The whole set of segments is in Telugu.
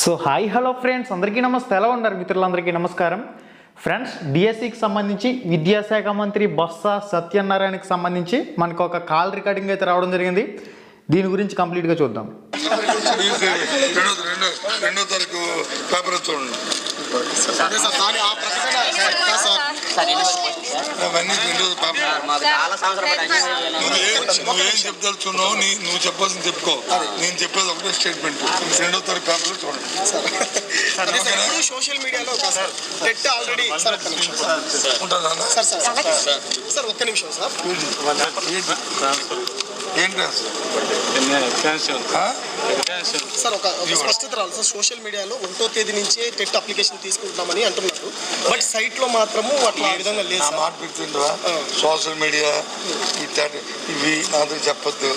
సో హాయ్ హలో ఫ్రెండ్స్ అందరికీ నమస్తే ఎలా ఉన్నారు మిత్రులందరికీ నమస్కారం ఫ్రెండ్స్ డిఎస్సికి సంబంధించి విద్యాశాఖ మంత్రి బొత్స సత్యనారాయణకి సంబంధించి మనకు ఒక కాల్ రికార్డింగ్ అయితే రావడం జరిగింది దీని గురించి కంప్లీట్గా చూద్దాం రెండో రెండో రెండో తారీఖు పేపర్ చూడండి సార్ సార్? అవన్నీ మాకు చాలా నువ్వు చెప్తాడుచున్నావు నీ నువ్వు చెప్పాల్సింది చెప్పుకో. నేను చెప్పేది ఒకటే స్టేట్మెంట్ రెండో తారీఖు పేపర్లో చూడండి. అదే సార్ ఇప్పుడు సోషల్ మీడియాలో ఒక సార్ టెట్ ఆల్రెడీ సార్ ఒక్క నిమిషం ఉంటుందా సార్ సార్ సార్ ఒక్క నిమిషం సార్. ఏంటి? పెన్షన్ సార్ ఒక స్పష్టత రావాలి సార్. సోషల్ మీడియాలో ఒకటో తేదీ నుంచే టెట్ అప్లికేషన్ తీసుకుంటున్నామని అంటున్నారు. బట్ సైట్లో మాత్రము అట్లా ఆ విధంగా లేదు పెడుతుండ్రా సోషల్ మీడియా ఇవి నాతో చెప్పొద్దు.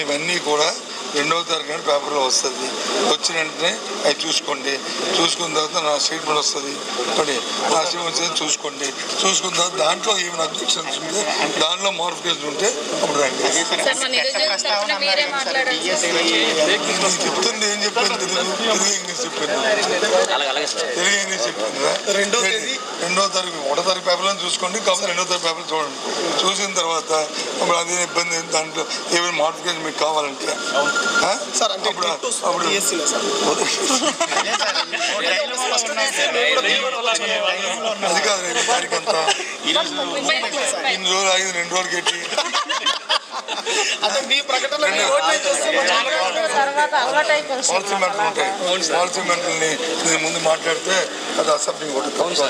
ఇవన్నీ కూడా రెండవ తారీఖు పేపర్లో వస్తుంది. వచ్చిన వెంటనే అవి చూసుకోండి. చూసుకున్న తర్వాత నా స్టేట్మెంట్ వస్తుంది. మరి నా స్టేట్మెంట్ వచ్చేది చూసుకోండి. చూసుకున్న తర్వాత దాంట్లో ఏమైనా అబ్జెక్షన్స్ ఉంటే దాంట్లో మోడిఫికేషన్ ఉంటే అప్పుడు రండి. చెప్తుంది ఏం చెప్పాను రెండో తేదీ. రెండో తారీఖు ఒకటో తారీఖు పేపర్లను చూసుకోండి కాకపోతే రెండో తారీఖు పేపర్లు చూడండి. చూసిన తర్వాత అప్పుడు అదే ఇబ్బంది దాంట్లో ఏమైనా మోడిఫికేషన్ మీకు కావాలంటే. ఆ? సార్ అంటే అప్పుడు అది కాదు రేపు తారీఖు అంతా. ఇన్ని రోజులు ఆగింది రెండు రోజులు కట్టి అంటే మీ ప్రకటన మీ ఓట్లు చూస్తే మా చాలా తర్వాత అలవాటు అయిపోయింది సార్. పాలసీ మెంటలు ఉంటాయి పాలసీ మెంటల్ని నేను ముందు మాట్లాడితే అది ఒకటి తప్పు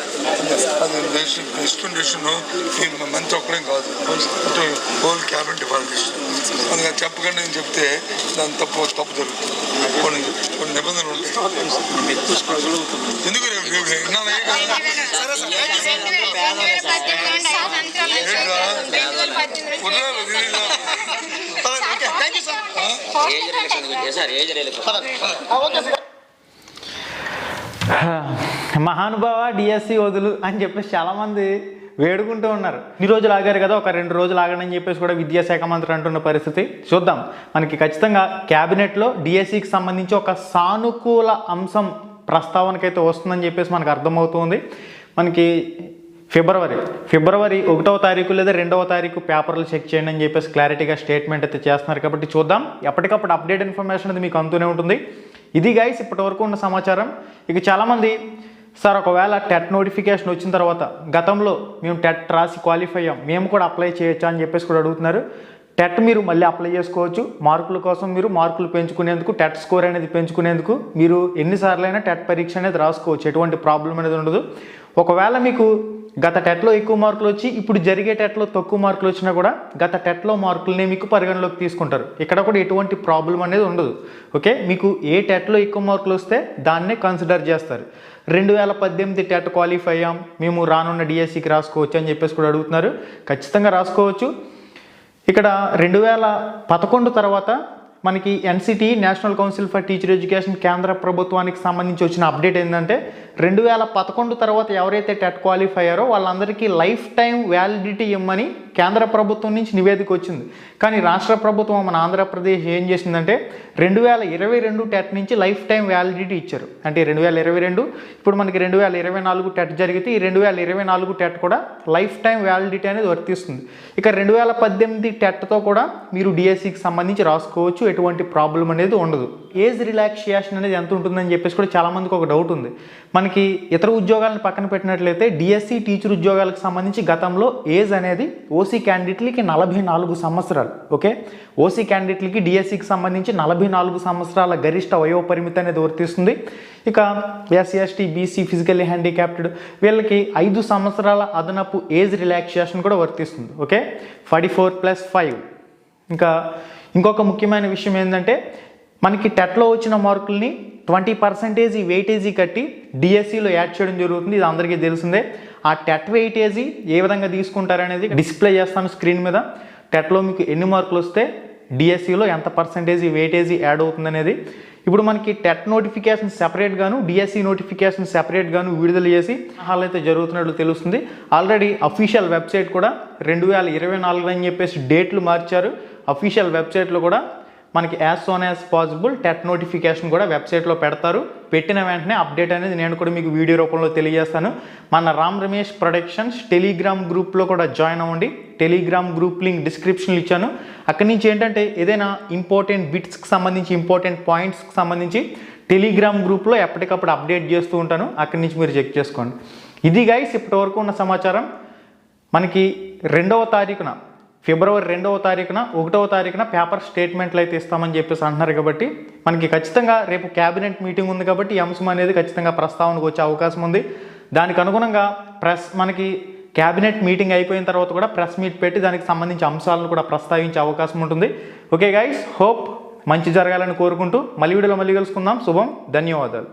అది డెసిషన్ డెసిషన్ ఈ మంచి ఒక్కడేం కాదు అటు హోల్ క్యాబినెట్ డిపార్ట్మెంట్ అందుకని చెప్పకుండా నేను చెప్తే దాని తప్పు తప్పు జరుగుతుంది కొన్ని కొన్ని నిబంధనలు ఉంటాయి ఎందుకు? సరే సార్ మహానుభావ డిఎస్సి వదులు అని చెప్పేసి చాలామంది వేడుకుంటూ ఉన్నారు. ఈ రోజులు ఆగారు కదా ఒక రెండు రోజులు ఆగడని అని చెప్పేసి కూడా విద్యాశాఖ మంత్రి అంటున్న పరిస్థితి. చూద్దాం. మనకి ఖచ్చితంగా క్యాబినెట్లో డిఎస్సికి సంబంధించి ఒక సానుకూల అంశం ప్రస్తావనకైతే వస్తుందని చెప్పేసి మనకు అర్థమవుతుంది మనకి ఫిబ్రవరి. ఫిబ్రవరి ఒకటవ తారీఖు లేదా రెండవ తారీఖు పేపర్లు చెక్ చేయండి అని చెప్పేసి క్లారిటీగా స్టేట్మెంట్ అయితే చేస్తున్నారు కాబట్టి చూద్దాం. ఎప్పటికప్పుడు అప్డేట్ ఇన్ఫర్మేషన్ అనేది మీకు అందుతూనే ఉంటుంది. ఇది గైస్ ఇప్పటి వరకు ఉన్న సమాచారం. ఇక చాలామంది సార్ ఒకవేళ టెట్ నోటిఫికేషన్ వచ్చిన తర్వాత గతంలో మేము టెట్ రాసి క్వాలిఫై అయ్యాం. మేము కూడా అప్లై చేయొచ్చా? అని చెప్పేసి కూడా అడుగుతున్నారు. టెట్ మీరు మళ్ళీ అప్లై చేసుకోవచ్చు. మార్కుల కోసం మీరు మార్కులు పెంచుకునేందుకు టెట్ స్కోర్ అనేది పెంచుకునేందుకు మీరు ఎన్నిసార్లైనా టెట్ పరీక్ష అనేది రాసుకోవచ్చు. ఎటువంటి ప్రాబ్లం అనేది ఉండదు. ఒకవేళ మీకు గత టెట్లో ఎక్కువ మార్కులు వచ్చి ఇప్పుడు జరిగే టెట్లో తక్కువ మార్కులు వచ్చినా కూడా గత టెట్లో మార్కులనే మీకు పరిగణలోకి తీసుకుంటారు. ఇక్కడ కూడా ఎటువంటి ప్రాబ్లం అనేది ఉండదు. ఓకే? మీకు ఏ టెట్లో ఎక్కువ మార్కులు వస్తే దాన్నే కన్సిడర్ చేస్తారు. రెండు వేల పద్దెనిమిది టెట్ క్వాలిఫై అయ్యాం. మేము రానున్న డిఎస్సికి రాసుకోవచ్చు అని చెప్పేసి కూడా అడుగుతున్నారు. ఖచ్చితంగా రాసుకోవచ్చు. ఇక్కడ రెండు వేల పదకొండు తర్వాత మనకి NCT national council for teacher education కేంద్ర ప్రభుత్వానికి సంబంధించి వచ్చిన అప్డేట్ ఏంటంటే రెండు వేల పదకొండు తర్వాత ఎవరైతే టెట్ క్వాలిఫై అయ్యారో వాళ్ళందరికీ లైఫ్ టైం వ్యాలిడిటీ ఇవ్వమని కేంద్ర ప్రభుత్వం నుంచి నివేదిక వచ్చింది. కానీ రాష్ట్ర ప్రభుత్వం మన ఆంధ్రప్రదేశ్ ఏం చేసిందంటే రెండు వేల ఇరవై రెండు టెట్ నుంచి లైఫ్ టైం వ్యాలిడిటీ ఇచ్చారు. అంటే రెండు వేల ఇరవై రెండు ఇప్పుడు మనకి రెండు వేల ఇరవై నాలుగు టెట్ జరిగితే ఈ రెండు వేల ఇరవై నాలుగు టెట్ కూడా లైఫ్ టైం వ్యాలిడిటీ అనేది వర్తిస్తుంది. ఇక రెండు వేల పద్దెనిమిది టెట్తో కూడా మీరు డిఎస్సికి సంబంధించి రాసుకోవచ్చు ఎటువంటి ప్రాబ్లం అనేది ఉండదు. ఏజ్ రిలాక్సియేషన్ అనేది ఎంత ఉంటుందని చెప్పేసి కూడా చాలామందికి ఒక డౌట్ ఉంది. మనకి ఇతర ఉద్యోగాలను పక్కన పెట్టినట్లయితే డిఎస్సి టీచర్ ఉద్యోగాలకు సంబంధించి గతంలో ఏజ్ అనేది ఓసీ క్యాండిడేట్లకి నలభై నాలుగు సంవత్సరాలు ఓకే? ఓసీ క్యాండిడేట్లకి డిఎస్సికి సంబంధించి నలభై నాలుగు సంవత్సరాల గరిష్ట వయో పరిమితి అనేది వర్తిస్తుంది ఇక SC ST BC physically handicapped వీళ్ళకి ఐదు సంవత్సరాల అదనపు ఏజ్ రిలాక్సేషన్ కూడా వర్తిస్తుంది okay? Forty four plus five ఇంకా ఇంకొక ముఖ్యమైన విషయం ఏంటంటే మనకి టెట్లో వచ్చిన మార్కుల్ని ట్వంటీ పర్సెంటేజ్ వెయిటేజీ కట్టి డిఎస్సిలో యాడ్ చేయడం జరుగుతుంది ఇది అందరికీ తెలిసిందే. ఆ టెట్ వెయిటేజీ ఏ విధంగా తీసుకుంటారనేది డిస్ప్లే చేస్తాను స్క్రీన్ మీద. టెట్లో మీకు ఎన్ని మార్కులు వస్తే డిఎస్సిలో ఎంత పర్సెంటేజ్ వెయిటేజీ యాడ్ అవుతుంది అనేది ఇప్పుడు మనకి టెట్ నోటిఫికేషన్ సెపరేట్ గాను డిఎస్సి నోటిఫికేషన్ సెపరేట్ గాను విడుదల చేసి హాల్ అయితే జరుగుతున్నట్లు తెలుస్తుంది. ఆల్రెడీ అఫీషియల్ వెబ్సైట్ కూడా రెండు వేల ఇరవై నాలుగు అని చెప్పేసి డేట్లు మార్చారు. అఫీషియల్ వెబ్సైట్లో కూడా మనకి as soon as possible TET notification కూడా వెబ్సైట్లో పెడతారు. పెట్టిన వెంటనే అప్డేట్ అనేది నేను కూడా మీకు వీడియో రూపంలో తెలియజేస్తాను. మన రామ్ రమేష్ ప్రొడక్షన్స్ టెలిగ్రామ్ గ్రూప్లో కూడా జాయిన్ అవ్వండి. టెలిగ్రామ్ గ్రూప్ లింక్ డిస్క్రిప్షన్లో ఇచ్చాను. అక్కడి నుంచి ఏంటంటే ఏదైనా ఇంపార్టెంట్ బిట్స్కి సంబంధించి ఇంపార్టెంట్ పాయింట్స్కి సంబంధించి టెలిగ్రామ్ గ్రూప్లో ఎప్పటికప్పుడు అప్డేట్ చేస్తూ ఉంటాను. అక్కడి నుంచి మీరు చెక్ చేసుకోండి. ఇది గైస్ ఇప్పటి వరకు ఉన్న సమాచారం. మనకి రెండవ తారీఖున ఫిబ్రవరి రెండవ తారీఖున ఒకటవ తారీఖున పేపర్ స్టేట్మెంట్లు అయితే ఇస్తామని చెప్పేసి అంటున్నారు కాబట్టి మనకి ఖచ్చితంగా రేపు క్యాబినెట్ మీటింగ్ ఉంది కాబట్టి అంశం అనేది ఖచ్చితంగా ప్రస్తావనకు వచ్చే అవకాశం ఉంది. దానికి అనుగుణంగా ప్రెస్ మనకి క్యాబినెట్ మీటింగ్ అయిపోయిన తర్వాత కూడా ప్రెస్ మీట్ పెట్టి దానికి సంబంధించి అంశాలను కూడా ప్రస్తావించే అవకాశం ఉంటుంది. ఓకే గైస్ హోప్ మంచి జరగాలని కోరుకుంటూ మళ్ళీ వీడియోలో మళ్ళీ కలుసుకుందాం. శుభం ధన్యవాదాలు.